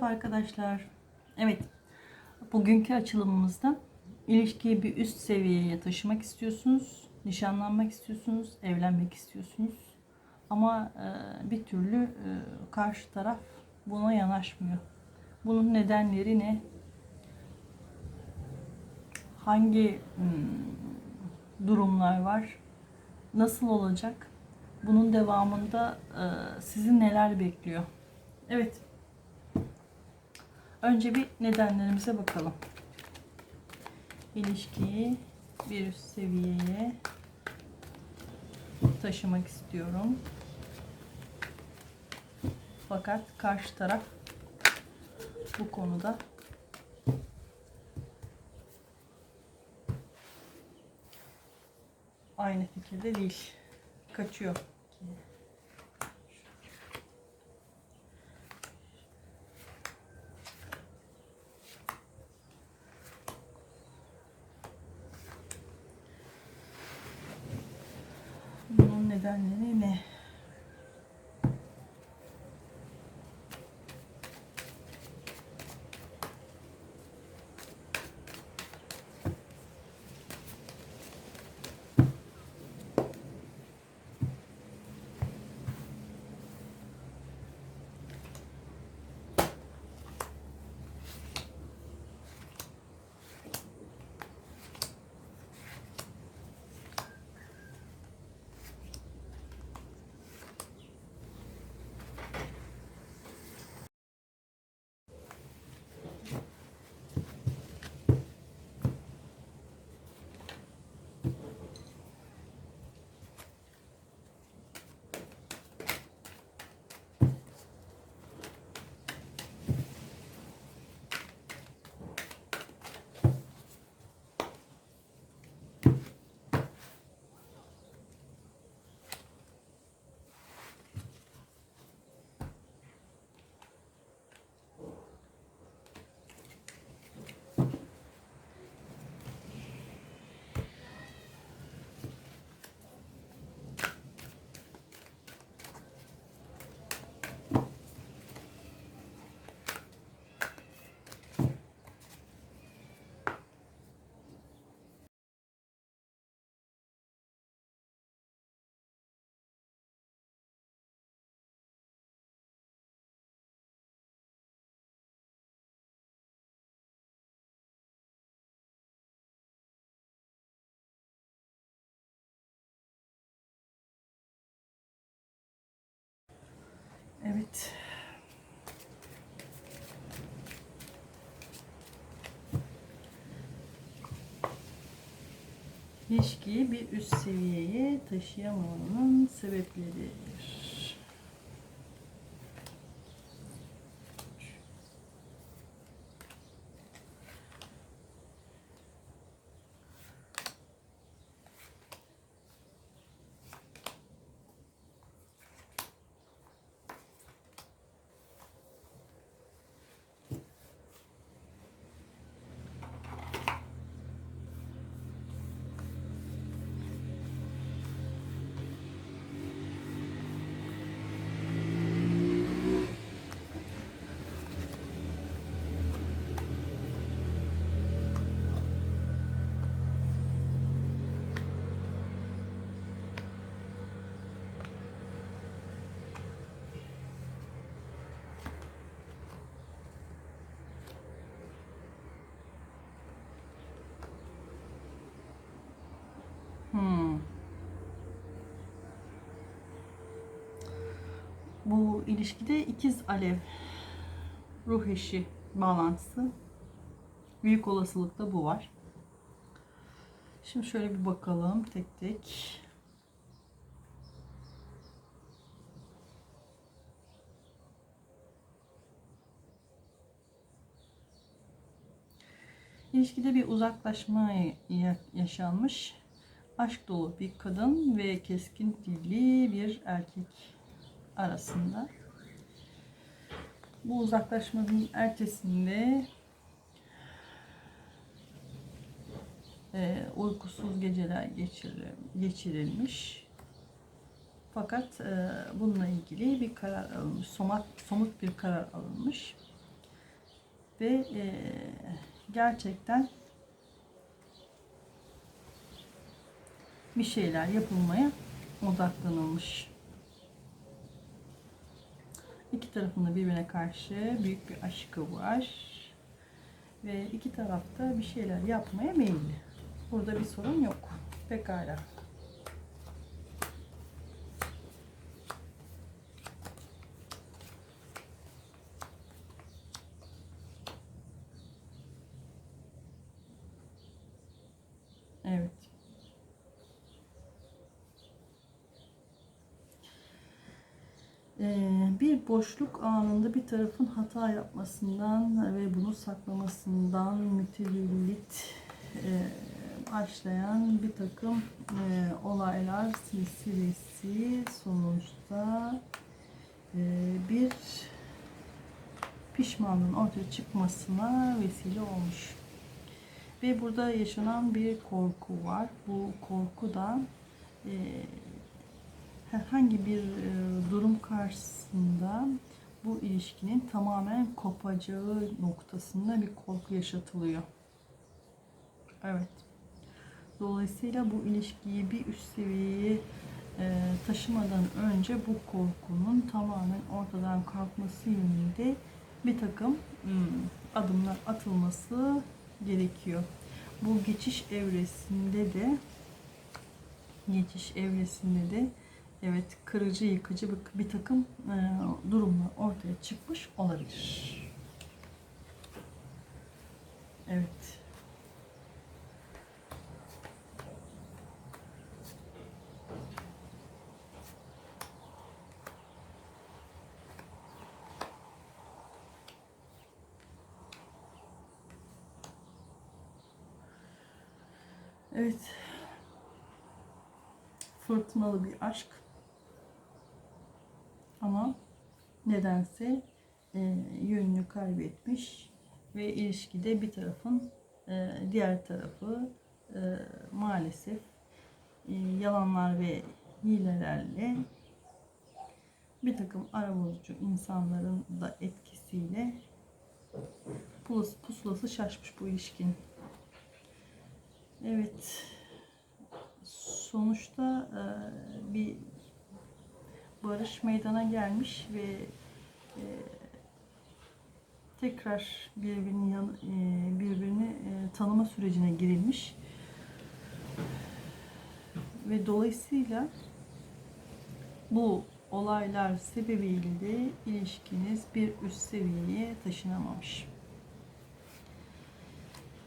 Merhaba arkadaşlar. Evet, bugünkü açılımımızda ilişkiyi bir üst seviyeye taşımak istiyorsunuz, nişanlanmak istiyorsunuz, evlenmek istiyorsunuz. Ama e, bir türlü e, karşı taraf buna yanaşmıyor. Bunun nedenleri ne? Hangi hmm, durumlar var? Nasıl olacak? Bunun devamında e, sizi neler bekliyor? Evet. Önce bir nedenlerimize bakalım. İlişkiyi bir üst seviyeye taşımak istiyorum. Fakat karşı taraf bu konuda aynı fikirde değil. Kaçıyor. Bunun nedenleri ne? Evet. İlişkiyi bir üst seviyeye taşıyamamanın sebepleri. Bu ilişkide ikiz alev ruh eşi bağlantısı. Büyük olasılıkla bu var. Şimdi şöyle bir bakalım tek tek. İlişkide bir uzaklaşma ya- yaşanmış. Aşk dolu bir kadın ve keskin dilli bir erkek arasında. Bu uzaklaşmanın ertesinde e, uykusuz geceler geçiril- geçirilmiş. Fakat e, bununla ilgili bir karar alınmış, somut, somut bir karar alınmış. ve e, gerçekten bir şeyler yapılmaya odaklanılmış. İki tarafında birbirine karşı büyük bir aşkı var. Ve iki tarafta bir şeyler yapmaya meyilli. Burada bir sorun yok. Pekala. Evet. Ee, bir boşluk anında bir tarafın hata yapmasından ve bunu saklamasından mütevellit e, başlayan bir takım e, olaylar silsilesi sonuçta e, bir pişmanlığın ortaya çıkmasına vesile olmuş. Ve burada yaşanan bir korku var. Bu korku da e, herhangi bir e, durum karşısında bu ilişkinin tamamen kopacağı noktasında bir korku yaşatılıyor. Evet. Dolayısıyla bu ilişkiyi bir üst seviyeye e, taşımadan önce bu korkunun tamamen ortadan kalkması yönünde bir takım hmm, adımlar atılması gerekiyor. Bu geçiş evresinde de geçiş evresinde de evet kırıcı yıkıcı bir, takım e, durumlar ortaya çıkmış olabilir. Evet. Evet. Fırtınalı bir aşk. Ama nedense e, yönünü kaybetmiş ve ilişkide bir tarafın e, diğer tarafı e, maalesef e, yalanlar ve hilelerle bir takım arabulucu insanların da etkisiyle pusulası, pusulası şaşmış bu ilişkinin. Evet. Sonuçta e, bir barış meydana gelmiş ve e, tekrar birbirini yan, e, birbirini e, tanıma sürecine girilmiş ve dolayısıyla bu olaylar sebebiyle de ilişkiniz bir üst seviyeye taşınamamış.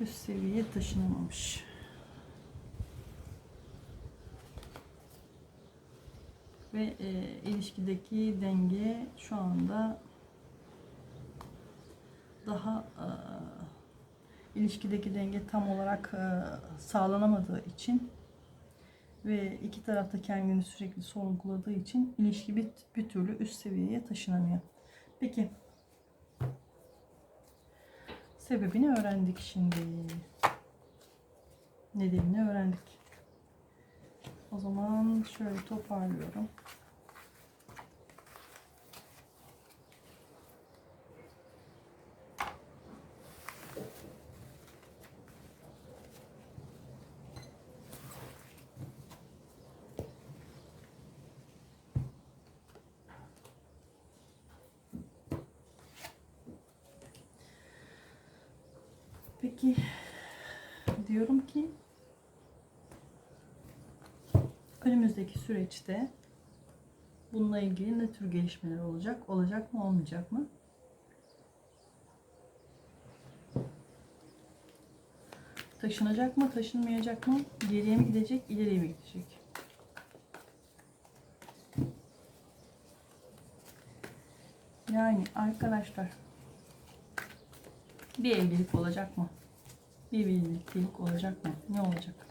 Üst seviyeye taşınamamış. Ve e, ilişkideki denge şu anda daha e, ilişkideki denge tam olarak e, sağlanamadığı için ve iki tarafta kendini sürekli sorguladığı için ilişki bir, bir türlü üst seviyeye taşınamıyor. Peki sebebini öğrendik şimdi. Nedenini öğrendik. O zaman şöyle toparlıyorum. Peki diyorum ki önümüzdeki süreçte bununla ilgili ne tür gelişmeler olacak? Olacak mı, olmayacak mı? Taşınacak mı, taşınmayacak mı? Geriye mi gidecek, ileriye mi gidecek? Yani arkadaşlar bir evlilik olacak mı? Bir birliktelik olacak mı? Ne olacak?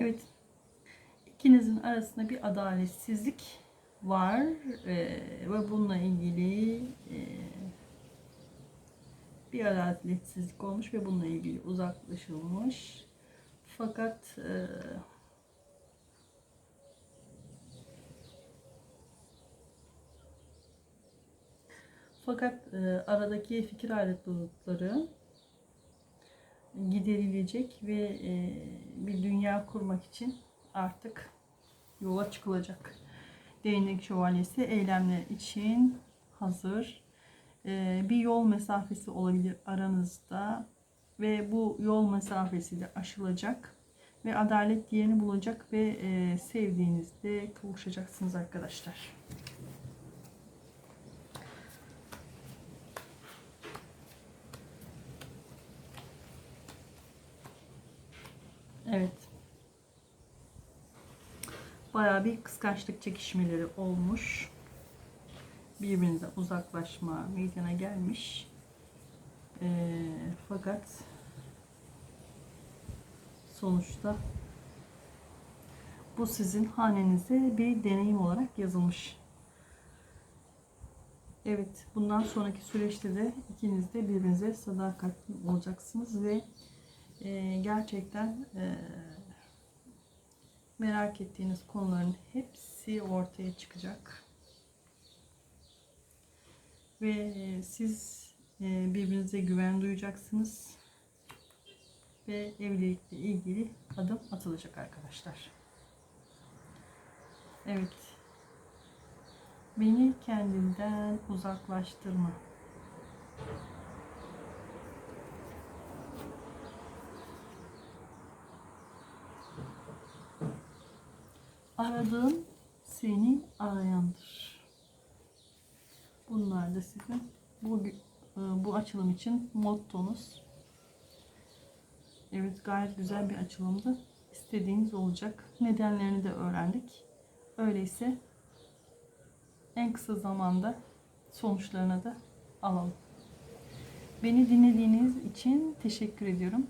Evet. İkinizin arasında bir adaletsizlik var Ee, ve bununla ilgili e, bir adaletsizlik olmuş ve bununla ilgili uzaklaşılmış. Fakat e, fakat e, aradaki fikir ayrılıkları giderilecek ve e, bir dünya kurmak için artık yola çıkılacak. Değnek şövalyesi eylemler için hazır. E, bir yol mesafesi olabilir aranızda ve bu yol mesafesi de aşılacak ve adalet yerini bulacak ve e, sevdiğinizde kavuşacaksınız arkadaşlar. Evet. Bayağı bir kıskançlık çekişmeleri olmuş. Birbirinize uzaklaşma meydana gelmiş. Ee, fakat sonuçta bu sizin hanenize bir deneyim olarak yazılmış. Evet, bundan sonraki süreçte de ikiniz de birbirinize sadakatli olacaksınız ve e, gerçekten e, merak ettiğiniz konuların hepsi ortaya çıkacak. Ve e, siz e, birbirinize güven duyacaksınız. Ve evlilikle ilgili adım atılacak arkadaşlar. Evet. Beni kendinden uzaklaştırma. Aradığın seni arayandır. Bunlar da sizin bu e, bu açılım için mottonuz. Evet gayet güzel bir açılımdı. İstediğiniz olacak. Nedenlerini de öğrendik. Öyleyse en kısa zamanda sonuçlarına da alalım. Beni dinlediğiniz için teşekkür ediyorum.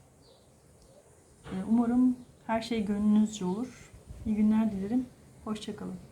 Ee, Umarım her şey gönlünüzce olur. İyi günler dilerim. Hoşçakalın.